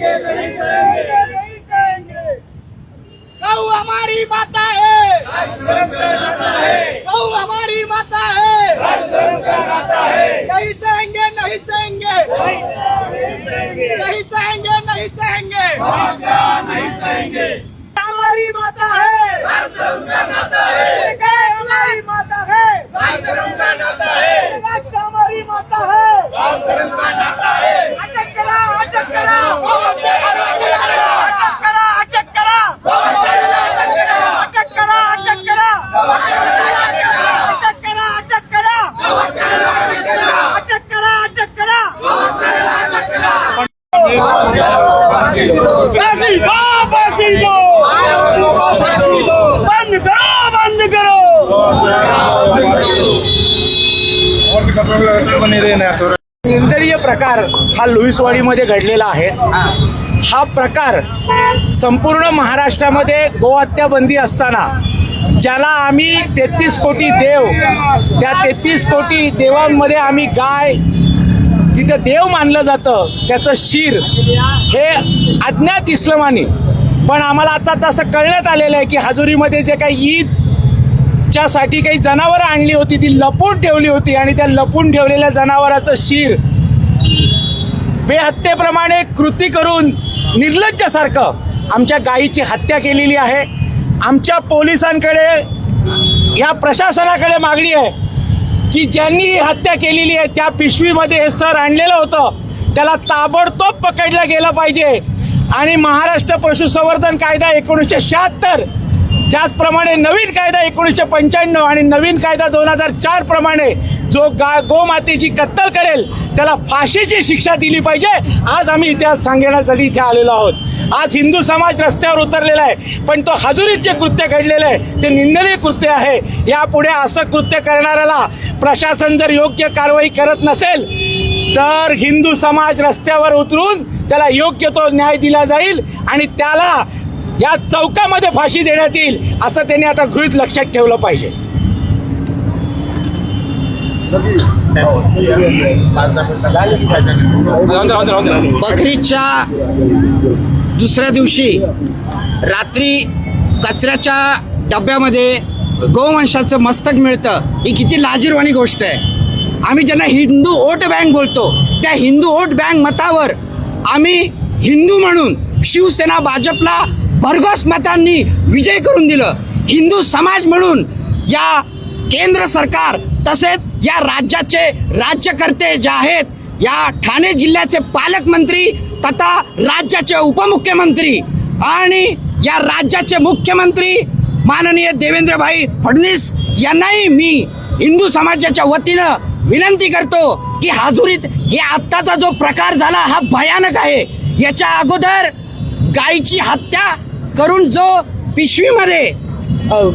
करेंगे नहीं करेंगे नहीं सहेंगे गौ हमारी माता है। गौ हमारी माता है। नहीं सहेंगे नहीं सहेंगे नहीं सहेंगे नहीं सहेंगे नहीं सहेंगे हमारी माता है। फांसी दो बंद करो बंद करो! निंदनीय प्रकार हा लुईसवाडीमध्ये घडलेला आहे. हा. प्रकार संपूर्ण महाराष्ट्रामध्ये गोहत्या बंदी असताना ज्याला आम्ही तेहतीस कोटी देव त्या तेहतीस कोटी देवांमध्ये आम्ही गाय तिथं देव मानलं जातं त्याचं शिर हे अज्ञात इस्लामाने पण आम्हाला आता तसं कळण्यात आलेलं आहे की हजुरीमध्ये जे काही ईदसाठी काही जनावरं आणली होती ती लपून ठेवली होती आणि त्या लपून ठेवलेल्या जनावराचं शिर बेहत्येप्रमाणे कृती करून निर्लज्जासारखं आमच्या गायीची हत्या केलेली आहे. आमच्या पोलिसांकडे या प्रशासनाकडे मागणी आहे की ज्यांनी ही हत्या केलेली आहे त्या पिशवीमध्ये हे सर आणलेलं होतं. त्याला ताबडतोब पकडलं गेलं पाहिजे. आणि महाराष्ट्र पशुसंवर्धन कायदा एकोणीसशे शहात्तर ज्याचप्रमाणे नवीन कायदा एकोणीसशे पंच्याण्णव आणि नवीन कायदा दोन हजार चार प्रमाणे जो गा गोमातेची कत्तल करेल त्याला फाशीची शिक्षा दिली पाहिजे. आज आम्ही इतिहास सांगण्यासाठी इथे आलेलो आहोत. आज हिंदू समाज रस्त्यावर उतरलेला आहे पण तो हादुरीत जे कृत्य घडलेलं आहे ते निंदनीय कृत्य आहे. यापुढे असं कृत्य करणाऱ्याला प्रशासन जर योग्य कारवाई करत नसेल तर हिंदू समाज रस्त्यावर उतरून त्याला योग्य तो न्याय दिला जाईल आणि त्याला या चौकामध्ये फाशी देण्यात येईल असं त्यांनी आता गृहित लक्षात ठेवलं पाहिजे. बकरीच्या दुसऱ्या दिवशी रात्री कचऱ्याच्या डब्यामध्ये गोवंशाचं मस्तक मिळतं. ही किती लाजीरवाणी गोष्ट आहे. आम्ही ज्यांना हिंदू वोट बँक बोलतो त्या हिंदू वोट बँक मतावर आम्ही हिंदू म्हणून शिवसेना भाजपला भरघोस मतांनी विजय करून दिलं. हिंदू समाज म्हणून या केंद्र सरकार तसेच या राज्याचे राज्यकर्ते जे आहेत या ठाणे जिल्ह्याचे पालकमंत्री तथा राज्याचे उपमुख्यमंत्री आणि या राज्याचे मुख्यमंत्री माननीय देवेंद्रभाई फडणवीस यांनाही मी हिंदू समाजाच्या वतीनं विनंती करतो की हाजुरीत हे आत्ताचा जो प्रकार झाला हा भयानक आहे. याच्या अगोदर गायीची हत्या करून जो पिशवीमध्ये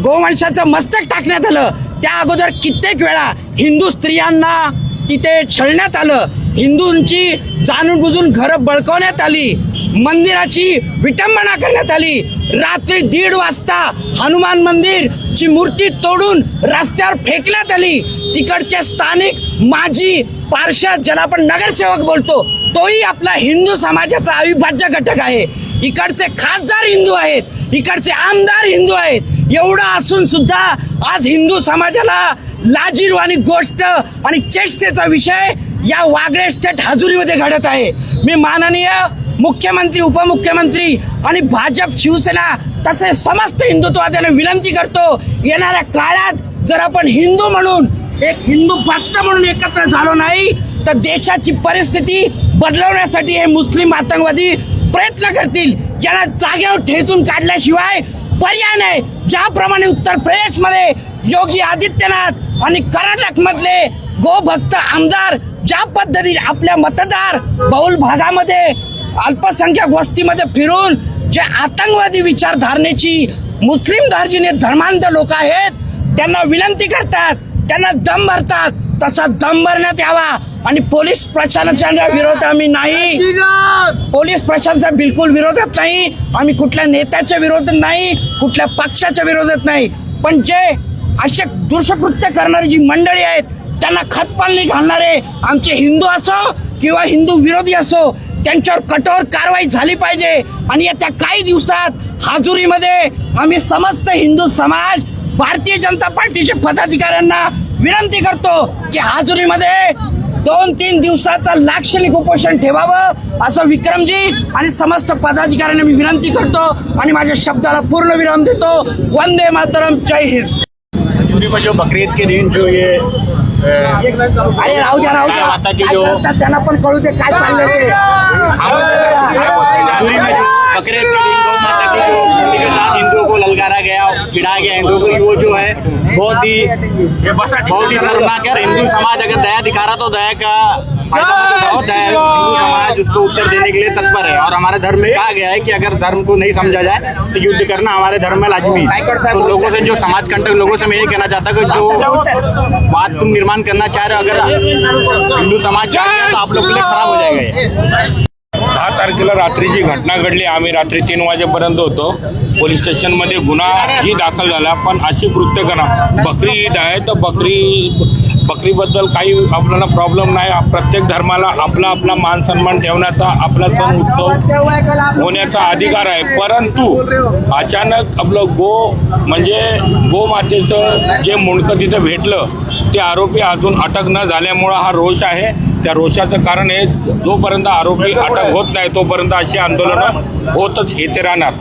गोवंशाचं मस्तक टाकण्यात आलं त्या अगोदर कित्येक वेळा हिंदू स्त्रियांना तिथे छळण्यात आलं. हिंदूंची जाणून बुजून घरं बळकवण्यात आली. मंदिराची विटंबना करण्यात आली. रात्री दीड वाजता हनुमान मंदिर ची मूर्ती तोडून रस्त्यावर फेकण्यात आली. तिकडचे स्थानिक माजी पार्षद ज्याला आपण नगरसेवक बोलतो तोही आपला हिंदू समाजाचा अविभाज्य घटक आहे. इकडचे खासदार हिंदू आहेत इकडचे आमदार हिंदू आहेत. एवढं असून सुद्धा आज हिंदू समाजाला लाजीरवाणी गोष्ट आणि चेष्टेचा विषय या वागळे स्टेट हजुरीमध्ये घडत आहे. मी माननीय मुख्यमंत्री उपमुख्यमंत्री आणि भाजप शिवसेना तसे समस्त हिंदुत्वाद्याने विनंती करतो. येणाऱ्या काळात जर आपण हिंदू म्हणून एक हिंदू भक्त म्हणून एकत्र झालो नाही तर देशाची परिस्थिती बदलवण्यासाठी हे मुस्लिम आतंकवादी प्रयत्न करतील. ज्यांना जागेवर ठेचून काढल्याशिवाय पर्याय नाही. ज्याप्रमाणे उत्तर प्रदेशमध्ये योगी आदित्यनाथ आणि कर्नाटकमधले गोभक्त आमदार ज्या पद्धतीने आपल्या मतदार बहुल भागामध्ये अल्पसंख्याक वस्तीमध्ये फिरून जे आतंकवादी विचारधारणेची मुस्लिम दार्जिने धर्मांध लोक आहेत त्यांना विनंती करतात त्यांना दम भरतात तसा दम भरण्यात यावा. आणि पोलीस प्रशासनाच्या विरोधात आम्ही नाही. पोलीस प्रशासनाचा बिलकुल विरोधात नाही. आम्ही कुठल्या नेत्याच्या विरोधात नाही कुठल्या पक्षाच्या विरोधात नाही. पण जे असे दुष्कृत्य करणारी जी मंडळी आहेत त्यांना खतपालनी घालणारे आमचे हिंदू असो किंवा हिंदू विरोधी असो त्यांच्यावर कठोर कारवाई झाली पाहिजे. आणि येत्या काही दिवसात हाजुरीमध्ये आम्ही समस्त हिंदू समाज भारतीय जनता पार्टीच्या पदाधिकाऱ्यांना विनंती करतो की हाजुरीमध्ये दोन तीन दिवसाचं लाक्षणिक उपोषण ठेवावं असं विक्रमजी आणि समस्त पदाधिकाऱ्यांना मी विनंती करतो आणि माझ्या शब्दाला पूर्ण विराम देतो. वंदे मातरम. जय हिंद. में जो बकरीद के दिन जो ये अरे राहू द्या राहू द्या. माता की जो- करतात त्यांना पण कळू दे काय चाललंय ते. बकरे जो के दिन गौ माता की जो के साथ हिंदुओं को ललकारा गया चिढ़ाया गया हिंदुओं को वो जो है। बहुत ही बहुत ही शर्मनाक है और हिंदू समाज अगर दया दिखा रहा तो दया का बहुत हिंदू समाज उसको उत्तर देने के लिए तत्पर है और हमारे धर्म में कहा गया है कि अगर धर्म को नहीं समझा जाए तो युद्ध करना हमारे धर्म में लाजमी है। तो लोगों से जो समाज कंटक लोगों से मैं ये कहना चाहता हूँ कि जो बात तुम निर्माण करना चाह रहे हो अगर हिंदू समाज तो आप लोग के लिए खराब हो जाएगा ये दहा तारखेला रात्रीची घटना घडली. आम्ही रात्री तीन वाजेपर्यंत होतो. पोलीस स्टेशनमध्ये गुन्हाही दाखल झाला. पण अशी कृत्य करा बकरी ईद आहे तर बकरी बकरीबद्दल काही आपल्याला प्रॉब्लेम नाही. प्रत्येक धर्माला आपला आपला मान सन्मान ठेवण्याचा आपला सण उत्सव होण्याचा अधिकार आहे. परंतु अचानक आपलं गो म्हणजे गोमातेचं जे मुंडकं तिथं भेटलं ते आरोपी अजून अटक न झाल्यामुळं हा रोष आहे. त्या रोषाचं कारण हे जोपर्यंत आरोपी अटक होत नाही तोपर्यंत अशी आंदोलनं होतच येते राहणार.